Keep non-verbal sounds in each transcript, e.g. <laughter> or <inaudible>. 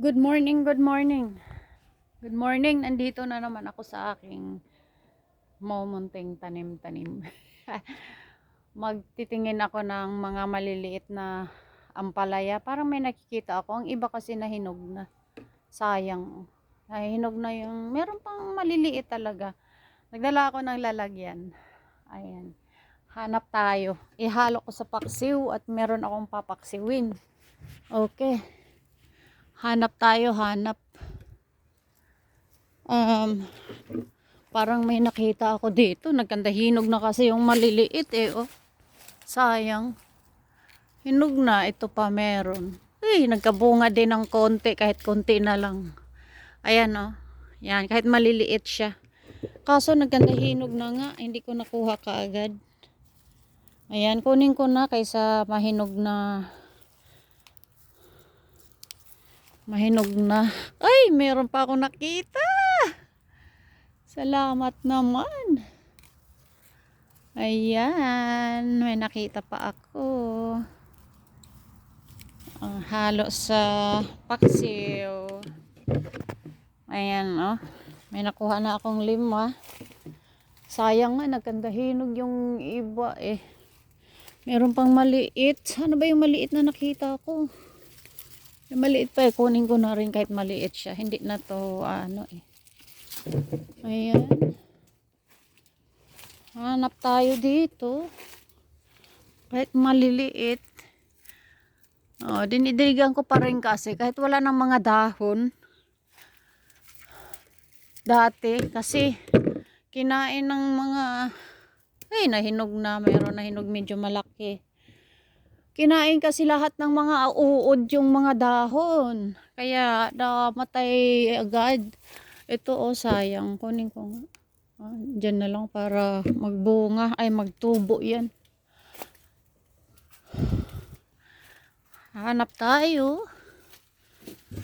Good morning, good morning. Good morning, nandito na naman ako sa aking momunting tanim-tanim. <laughs> Magtitingin ako ng mga maliliit na ampalaya. Parang may nakikita ako. Ang iba kasi nahinog na. Sayang. Nahinog na yung, meron pang maliliit talaga. Nagdala ako ng lalagyan. Ayan. Hanap tayo. Ihalo ko sa paksiw at meron akong papaksiwin. Okay. Hanap tayo, hanap. Um, parang may nakita ako dito. Nagkandahinog na kasi yung maliliit eh, oh. Sayang. Hinog na, ito pa meron. Ay, nagkabunga din ng konti, kahit konti na lang. Ayan, oh. Yan, kahit maliliit siya. Kaso nagkandahinog na nga, hindi ko nakuha kaagad. Ayan, kunin ko na kaysa mahinog na Mahinog na. Ay, meron pa ako nakita. Salamat naman. Ayan, may nakita pa ako. Ang halo sa paksiw. Ayan, oh. May nakuha na akong lima. Sayang nga, nagkandahinog yung iba eh. Meron pang maliit. Ano ba yung maliit na nakita ko? Yung maliit pa eh, kunin ko na rin kahit maliit siya. Hindi na to, ano eh. Ayan. Hanap tayo dito. Kahit maliliit. Oh, dinidiligan ko pa rin kasi kahit wala ng mga dahon. Dati kasi kinain ng mga ay nahinog na, mayroon na hinog medyo malaki. Kinain kasi lahat ng mga uod yung mga dahon. Kaya namatay agad. Ito oh sayang. Kunin ko nga. Ah, dyan na lang para magbunga. Ay magtubo yan. Hanap tayo.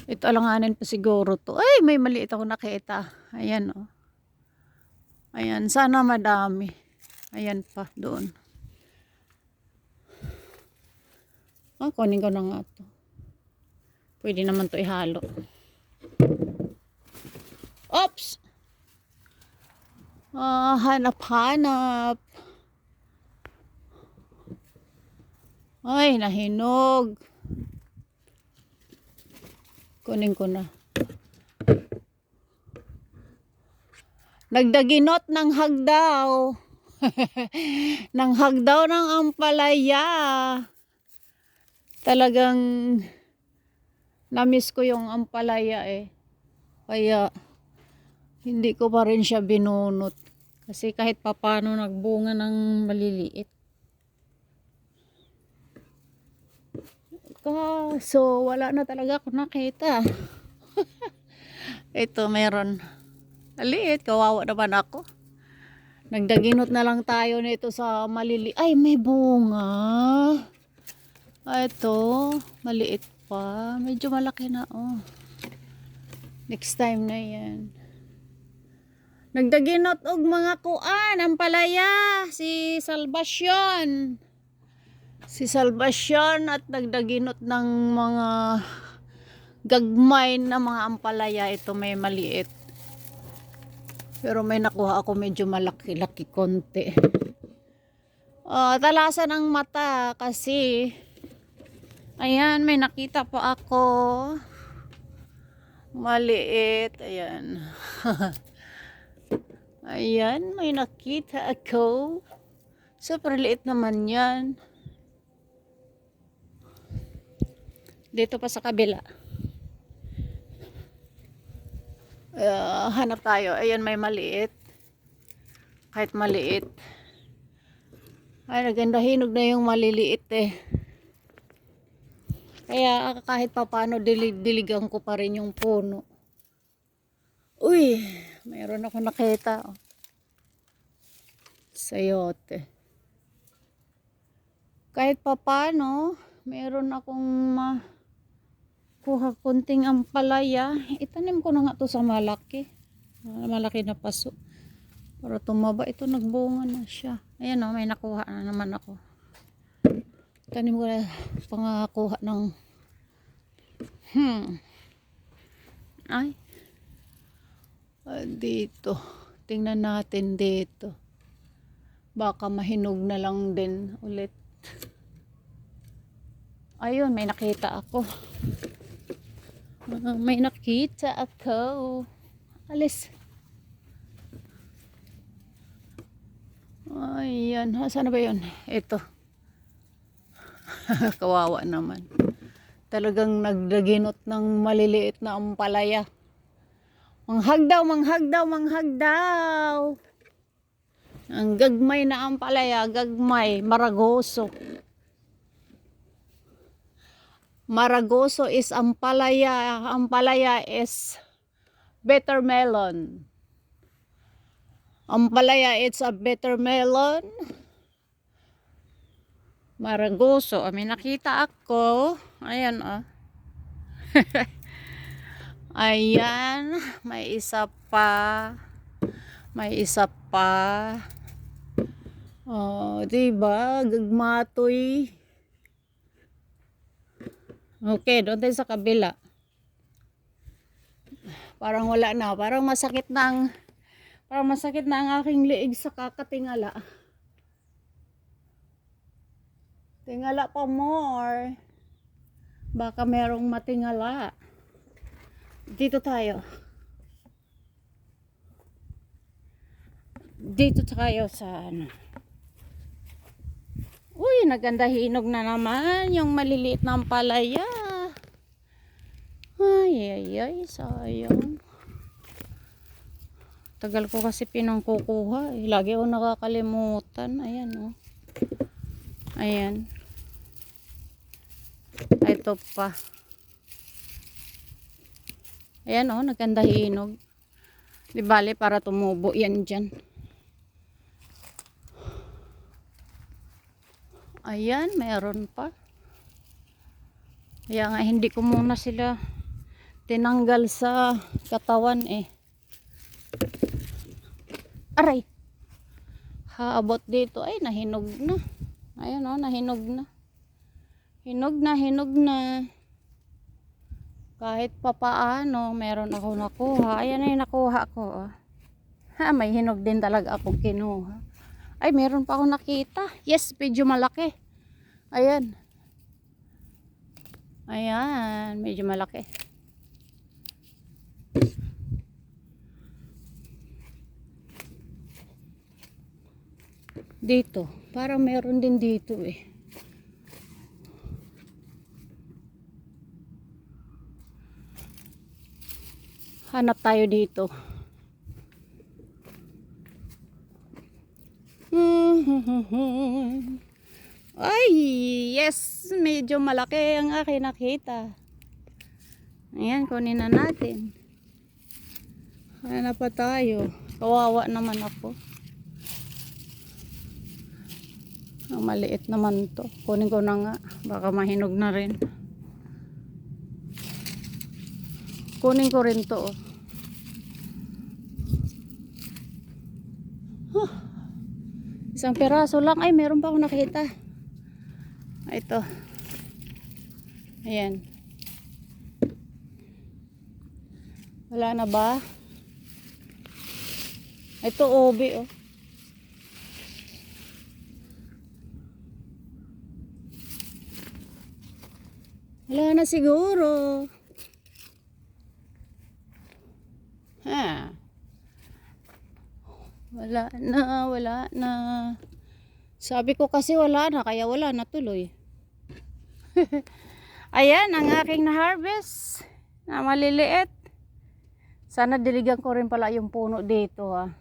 Ito alanganin pa siguro to. Ay may maliit ako nakita. Ayan oh. Ayan. Sana madami. Ayan pa doon. Ah, kunin ko na nga to. Pwede naman to ihalo. Oops! Ah, hanap-hanap. Ay, nahinog. Kunin ko na. Nagdaginot ng hagdaw. <laughs> ng hagdaw ng ampalaya talagang namiss ko yung ampalaya eh. Kaya hindi ko pa rin siya binunot. Kasi kahit papano nagbunga ng maliliit. Kaso wala na talaga ako nakita. <laughs> Ito meron. Maliit, kawawa naman ako. Nagdaginot na lang tayo nito sa malili. Ay, may bunga. Ah, ito, maliit pa. Medyo malaki na, oh. Next time na yan. Nagdaginot og mga kuan, ang palaya, si Salvation. Si Salvation at nagdaginot ng mga gagmay na mga ampalaya. Ito may maliit. Pero may nakuha ako medyo malaki-laki konti. Oh, talasan ang mata kasi Ayan, may nakita po ako. Maliit. Ayan. <laughs> Ayan, may nakita ako. Super liit naman yan. Dito pa sa kabila. Uh, hanap tayo. Ayan, may maliit. Kahit maliit. Ay, naganda hinog na yung maliliit eh. Kaya kahit papano dilig diligan ko pa rin yung puno. Uy, mayroon ako nakita. Oh. Sayote. Kahit papano, meron akong ma kuha kunting ampalaya. Itanim ko na nga to sa malaki. Malaki na paso. Para tumaba. Ito nagbunga na siya. Ayan o, oh, may nakuha na naman ako. Tanim ko na pangakuha ng hmm. Ay. Ah, dito. Tingnan natin dito. Baka mahinog na lang din ulit. Ayun, may nakita ako. Ah, may nakita ako. Alis. Ayan. Ha, Saan na ba yun? Ito. <laughs> Kawawa naman. Talagang nagdaginot ng maliliit na ampalaya. Manghag daw, manghag daw, manghag daw. Ang gagmay na ampalaya, gagmay, maragoso. Maragoso is ampalaya, ampalaya is bitter melon. Ampalaya it's a bitter melon. Maragoso, ah, may nakita ako. Ayan oh. <laughs> Ayan, may isa pa. May isa pa. Oh, 'di ba? Gagmatoy. Okay, doon tayo sa kabila. Parang wala na. Parang masakit na ang parang masakit na ang aking liig sa kakatingala. Tingala pa more. Baka merong matingala. Dito tayo. Dito tayo sa ano. Uy, naganda hinog na naman yung maliliit na palaya. Ay, ay, ay, sayang. Tagal ko kasi pinangkukuha. Eh. Lagi ako nakakalimutan. Ayan, oh. Ayan. Ito pa. Ayan, oh, naganda hinog. Di bale, para tumubo yan dyan. Ayan, meron pa. Kaya nga hindi ko muna sila tinanggal sa katawan eh. Aray! Haabot dito ay nahinog na. Ayan oh, nahinog na. Hinog na, hinog na. Kahit papaano, meron ako nakuha. Ayan yung nakuha ko. Oh. Ha, may hinog din talaga ako kinuha. Ay, meron pa ako nakita. Yes, medyo malaki. Ayan. Ayan, medyo malaki. Dito, parang meron din dito eh. Hanap tayo dito. <laughs> Ay, yes, medyo malaki ang aking nakita. Ayan, kunin na natin. Hanap pa tayo. Kawawa naman ako. Ang maliit naman to. Kunin ko na nga. Baka mahinog na rin. Kunin ko rin to. oh. Isang peraso lang. Ay, meron pa ako nakita. Ito. Ayan. Wala na ba? Ito, obi, oh. Wala na siguro. Ha. Wala na, wala na. Sabi ko kasi wala na, kaya wala na tuloy. <laughs> Ayan, ang aking na-harvest na maliliit. Sana diligan ko rin pala yung puno dito ha.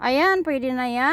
Ayan, pwede na yan.